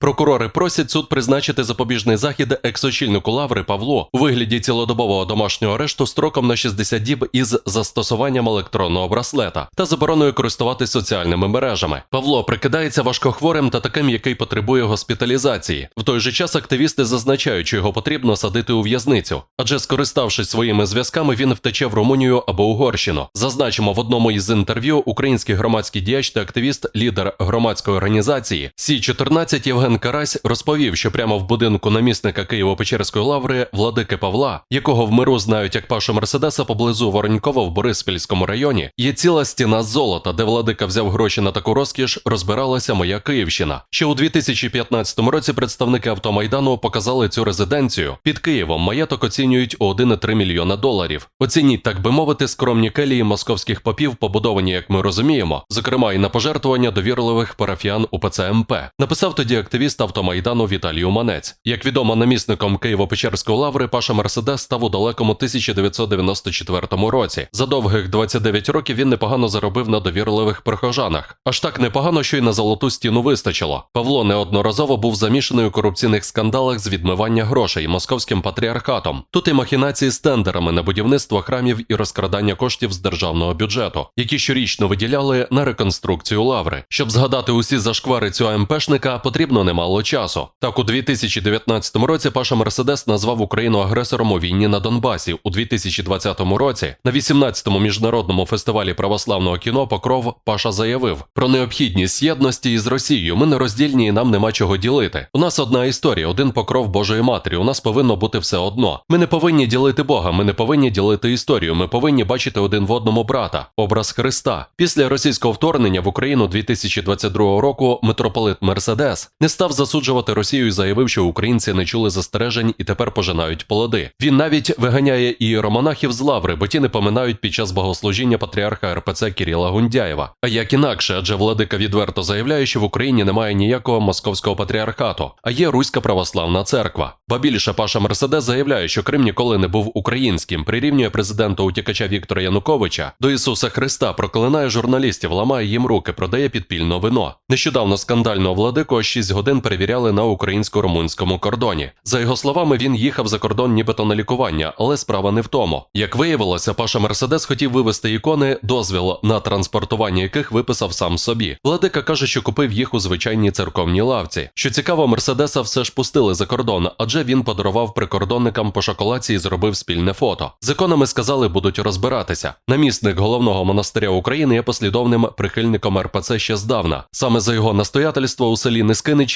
Прокурори просять суд призначити запобіжний захід ексочільнику лаври Павло у вигляді цілодобового домашнього арешту строком на 60 діб із застосуванням електронного браслета та забороною користуватись соціальними мережами. Павло прикидається важкохворим та таким, який потребує госпіталізації. В той же час активісти зазначають, що його потрібно садити у в'язницю, адже скориставшись своїми зв'язками, він втече в Румунію або Угорщину. Зазначимо в одному із інтерв'ю український громадський діяч та активіст, лідер громадської організації Сі 14 Євген Карась розповів, що прямо в будинку намісника Києво-Печерської лаври владики Павла, якого в миру знають як Пашу Мерседеса поблизу Воронькова в Бориспільському районі, є ціла стіна золота, де владика взяв гроші на таку розкіш, розбиралася моя Київщина. Ще у 2015 році представники автомайдану показали цю резиденцію. Під Києвом маєток оцінюють у 1,3 мільйона доларів. Оцініть, так би мовити, скромні келії московських попів, побудовані, як ми розуміємо, зокрема і на пожертвування довірливих парафіян УПЦ МП. Написав тоді активіст автомайдану Віталій Уманець. Як відомо, намісником Києво-Печерської лаври Паша Мерседес став у далекому 1994 році. За довгих 29 років він непогано заробив на довірливих прихожанах. Аж так непогано, що й на золоту стіну вистачило. Павло неодноразово був замішаний у корупційних скандалах з відмивання грошей московським патріархатом. Тут і махінації з тендерами на будівництво храмів і розкрадання коштів з державного бюджету, які щорічно виділяли на реконструкцію лаври. Щоб згадати усі зашквари цього МПшника, потрібно немало часу. Так, у 2019 році Паша Мерседес назвав Україну агресором у війні на Донбасі. У 2020 році на 18-му міжнародному фестивалі православного кіно Покров Паша заявив про необхідність єдності із Росією. Ми не роздільні і нам нема чого ділити. У нас одна історія, один покров Божої Матері. У нас повинно бути все одно. Ми не повинні ділити Бога, ми не повинні ділити історію. Ми повинні бачити один в одному брата, образ Христа. Після російського вторгнення в Україну 2022 року митрополит Мерседес не став засуджувати Росію і заявив, що українці не чули застережень і тепер пожинають плоди. Він навіть виганяє іеромонахів з лаври, бо ті не поминають під час богослужіння патріарха РПЦ Кіріла Гундяєва. А як інакше, адже владика відверто заявляє, що в Україні немає ніякого московського патріархату, а є Руська православна церква. Ба більше Паша Мерседес заявляє, що Крим ніколи не був українським, прирівнює президента утікача Віктора Януковича до Ісуса Христа, проклинає журналістів, ламає їм руки, продає підпільно вино. Нещодавно скандального владику 6 годин перевіряли на українсько-румунському кордоні. За його словами, він їхав за кордон нібито на лікування, але справа не в тому. Як виявилося, Паша Мерседес хотів вивезти ікони, дозвіл на транспортування яких виписав сам собі. Владика каже, що купив їх у звичайній церковній лавці. Що цікаво, Мерседеса все ж пустили за кордон, адже він подарував прикордонникам по шоколадці і зробив спільне фото. З іконами сказали, будуть розбиратися. Намісник головного монастиря України є послідовним прихильником РПЦ ще здавна. Саме за його настоятельство у селі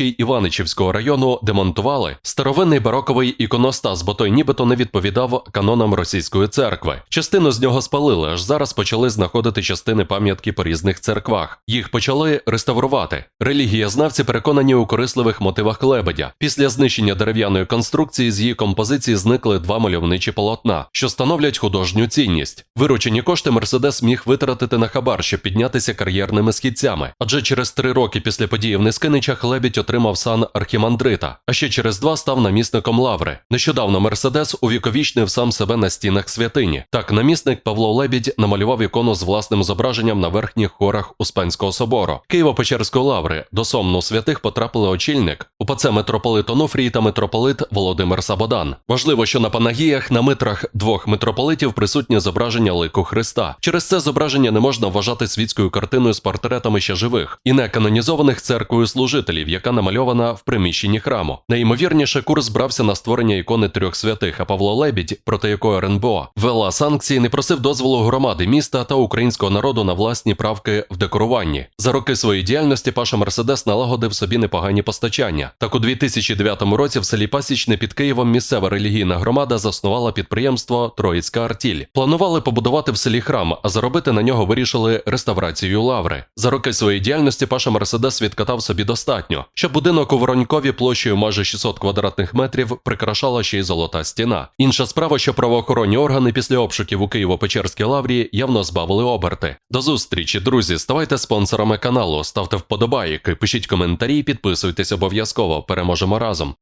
Нискиничі Іваничівського району демонтували старовинний бароковий іконостас, бо той нібито не відповідав канонам російської церкви. Частину з нього спалили, аж зараз почали знаходити частини пам'ятки по різних церквах. Їх почали реставрувати. Релігієзнавці переконані у корисливих мотивах лебедя. Після знищення дерев'яної конструкції з її композиції зникли два мальовничі полотна, що становлять художню цінність. Виручені кошти Мерседес міг витратити на хабар, щоб піднятися кар'єрними східцями. Адже через три роки після події в Нискиничах лебідь отримав сан архімандрита, а ще через два став намісником лаври. Нещодавно Мерседес увіковічнив сам себе на стінах святині. Так, намісник Павло Лебідь намалював ікону з власним зображенням на верхніх хорах Успенського собору. Києво-Печерської лаври до сомну святих потрапили очільник, УПЦ митрополит Онуфрій та митрополит Володимир Сабодан. Важливо, що на панагіях на митрах двох митрополитів присутнє зображення лику Христа. Через це зображення не можна вважати світською картиною з портретами ще живих і не канонізованих церквою служителів, яка намальована в приміщенні храму. Найімовірніше, курс збрався на створення ікони трьох святих, а Павло Лебідь, проти якої РНБО ввела санкції, не просив дозволу громади міста та українського народу на власні правки в декоруванні. За роки своєї діяльності Паша Мерседес налагодив собі непогані постачання. Так у 2009 році в селі Пасічне під Києвом місцева релігійна громада заснувала підприємство Троїцька Артіль. Планували побудувати в селі храм, а заробити на нього вирішили реставрацію лаври. За роки своєї діяльності Паша Мерседес відкатав собі достатньо, щоб будинок у Воронькові площею майже 600 квадратних метрів прикрашала ще й золота стіна. Інша справа, що правоохоронні органи після обшуків у Києво-Печерській лаврі явно збавили оберти. До зустрічі, друзі. Ставайте спонсорами каналу, ставте вподобайки, пишіть коментарі, підписуйтесь обов'язково. Переможемо разом.